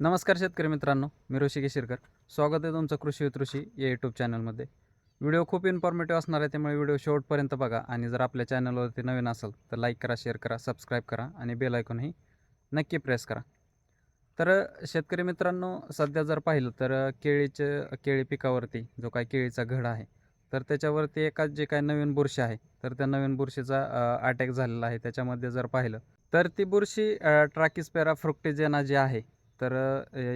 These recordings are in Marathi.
नमस्कार शेतकरी मित्रांनो मी ऋषिकेश शिरकर. स्वागत आहे तुमचं कृषी विथ ऋषी या यूट्यूब चॅनलमध्ये व्हिडिओ खूप इन्फॉर्मेटिव्ह असणार आहे त्यामुळे व्हिडिओ शेवटपर्यंत बघा आणि जर आपल्या चॅनलवरती नवीन असेल तर लाईक करा शेअर करा सबस्क्राईब करा आणि बेल आयकॉनही नक्की प्रेस करा. तर शेतकरी मित्रांनो सध्या जर पाहिलं तर केळीचे केळी पिकावरती जो काय केळीचा घड आहे तर त्याच्यावरती एकाच जे काय नवीन बुरशी आहे तर त्या नवीन बुरशीचा अटॅक झालेला आहे. त्याच्यामध्ये जर पाहिलं तर ती बुरशी ट्राकिस्पेरा फ्रुक्टिजेना जी आहे तर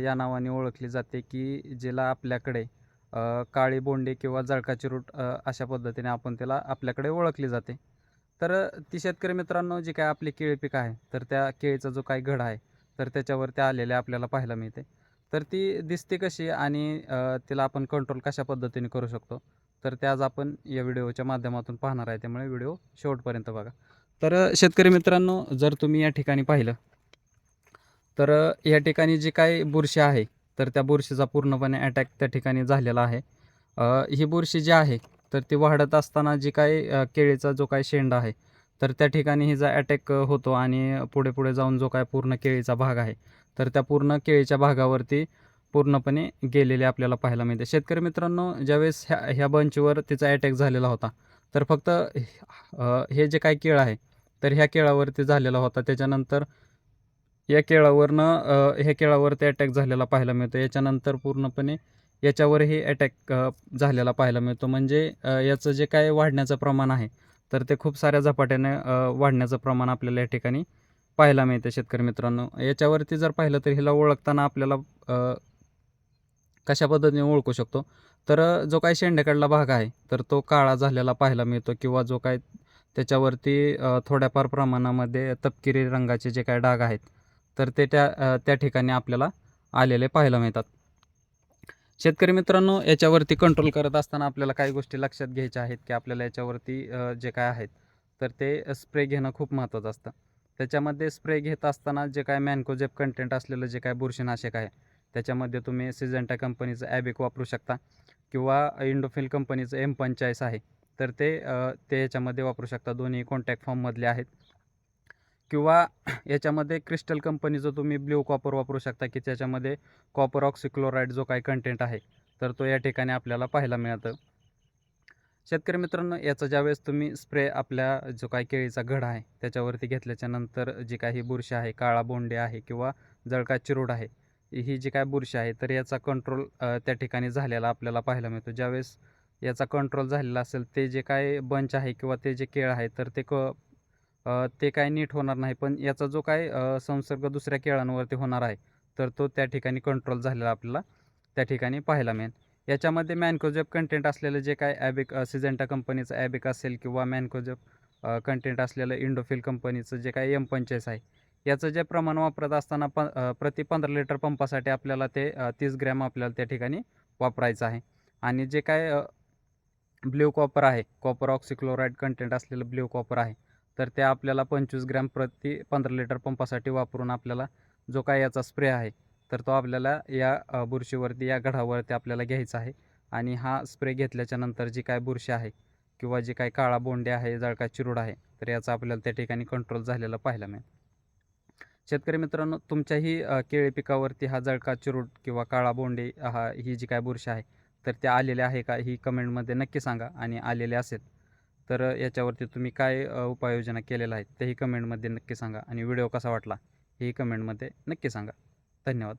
या नावाने ओळखली जाते की जिला आपल्याकडे काळी बोंडे किंवा जळकाची रूट अशा पद्धतीने आपण त्याला आपल्याकडे ओळखली जाते. तर ती शेतकरी मित्रांनो जी काय आपली केळी पीक आहे तर त्या केळीचा जो काही घड आहे तर त्याच्यावर त्या आलेल्या आपल्याला पाहायला मिळते. तर ती दिसते कशी आणि तिला आपण कंट्रोल कशा पद्धतीने करू शकतो तर ते आज आपण या व्हिडिओच्या माध्यमातून पाहणार आहे. त्यामुळे व्हिडिओ शेवटपर्यंत बघा. तर शेतकरी मित्रांनो जर तुम्ही या ठिकाणी पाहिलं तर या ठिकाणी जी काही बुरशी आहे तर त्या बुरशीचा पूर्णपणे अटॅक त्या ठिकाणी झालेला आहे. ही बुरशी जी आहे तर ती वाढत असताना जी काही केळीचा जो काही शेंडा आहे तर त्या ठिकाणी हिचा अटॅक होतो आणि पुढे पुढे जाऊन जो काय पूर्ण केळीचा भाग आहे तर त्या पूर्ण केळीच्या भागावरती पूर्णपणे गेलेले आपल्याला पाहायला मिळते. शेतकरी मित्रांनो ज्यावेळेस ह्या ह्या बंचवर तिचा अटॅक झालेला होता तर फक्त हे जे काही केळ आहे तर ह्या केळावरती झालेला होता. त्याच्यानंतर या केळावरनं ह्या केळावरती अटॅक झालेला पाहायला मिळतो. याच्यानंतर पूर्णपणे याच्यावरही अटॅक झालेला पाहायला मिळतो. म्हणजे याचं जे काय वाढण्याचं प्रमाण आहे तर ते खूप साऱ्या झपाट्याने वाढण्याचं प्रमाण आपल्याला या ठिकाणी पाहायला मिळते शेतकरी मित्रांनो. याच्यावरती जर पाहिलं तर हिला ओळखताना आपल्याला कशा पद्धतीने ओळखू शकतो? तर जो काही शेंड्याकडला भाग आहे तर तो काळा झालेला पाहायला मिळतो किंवा जो काय त्याच्यावरती थोड्याफार प्रमाणामध्ये तपकिरी रंगाचे जे काय डाग आहेत तर ते त्या त्या ठिकाणी आपल्याला आलेले पाहायला मिळतात. शेतकरी मित्रांनो याच्यावरती कंट्रोल करत असताना आपल्याला काही गोष्टी लक्षात घ्यायच्या आहेत की आपल्याला याच्यावरती जे काय आहेत तर ते स्प्रे घेणं खूप महत्त्वाचं असतं. त्याच्यामध्ये स्प्रे घेत असताना जे काय मॅनकोजेप कंटेंट असलेलं जे काय बुरशीनाशक आहे त्याच्यामध्ये तुम्ही सिजंटा कंपनीचं ॲबिक वापरू शकता किंवा इंडोफिल कंपनीचं एम पंचाळीस आहे तर ते ते याच्यामध्ये वापरू शकता. दोन्ही कॉन्टॅक्ट फॉर्ममधले आहेत. किंवा याच्यामध्ये क्रिस्टल कंपनीचं तुम्ही ब्ल्यू कॉपर वापरू शकता की त्याच्यामध्ये कॉपर ऑक्सिक्लोराईड जो काही कंटेंट आहे तर तो या ठिकाणी आपल्याला पाहायला मिळतं. शेतकरी मित्रांनो याचा ज्यावेळेस तुम्ही स्प्रे आपल्या जो काही केळीचा घड आहे त्याच्यावरती घेतल्याच्या नंतर जी काही बुरशी आहे काळा बोंडे आहे किंवा जळका चिरूड आहे ही जी काय बुरशी आहे तर याचा कंट्रोल त्या ठिकाणी झालेला आपल्याला पाहायला मिळतो. ज्यावेळेस याचा कंट्रोल झालेला असेल ते जे काय बंच आहे किंवा ते जे केळ आहे तर ते क ते काय नीट होणार नाही. पण याचा जो काय संसर्ग दुसऱ्या केळांवरती होणार आहे तर तो त्या ठिकाणी कंट्रोल झालेला आपल्याला त्या ठिकाणी पाहायला मिळेल. याच्यामध्ये मॅनकोजेप कंटेंट असलेलं जे काय ॲबिक सिजेंटा कंपनीचं ॲबिक असेल किंवा मॅनकोजेप कंटेंट असलेलं इंडोफिल कंपनीचं जे काय एम पंचेस आहे याचं जे प्रमाण वापरत असताना प प्रति पंधरा लिटर पंपासाठी आपल्याला ते तीस ग्रॅम आपल्याला त्या ठिकाणी वापरायचं आहे. आणि जे काय ब्ल्यू कॉपर आहे कॉपर ऑक्सिक्लोराईड कंटेंट असलेलं ब्ल्यू कॉपर आहे तर ते आपल्याला पंचवीस ग्रॅम प्रति पंधरा लिटर पंपासाठी वापरून आपल्याला जो काय याचा स्प्रे आहे तर तो आपल्याला या बुरशीवरती या गडावरती आपल्याला घ्यायचा आहे. आणि हा स्प्रे घेतल्याच्या नंतर जी काय बुरशी आहे किंवा जी काय काळा बोंडे आहे जळका चिरूड आहे तर याचा आपल्याला त्या ठिकाणी कंट्रोल झालेला पाहायला मिळेल. शेतकरी मित्रांनो तुमच्याही केळी पिकावरती हा जळका चिरूड किंवा काळा बोंडे हा ही जी काय बुरशी आहे तर त्या आलेल्या आहे का ही कमेंटमध्ये नक्की सांगा आणि आलेले असेल तर याच्यावरती तुम्ही काय उपाययोजना केलेल्या आहेत तेही कमेंटमध्ये नक्की सांगा आणि व्हिडिओ कसा वाटला हेही कमेंटमध्ये नक्की सांगा. धन्यवाद.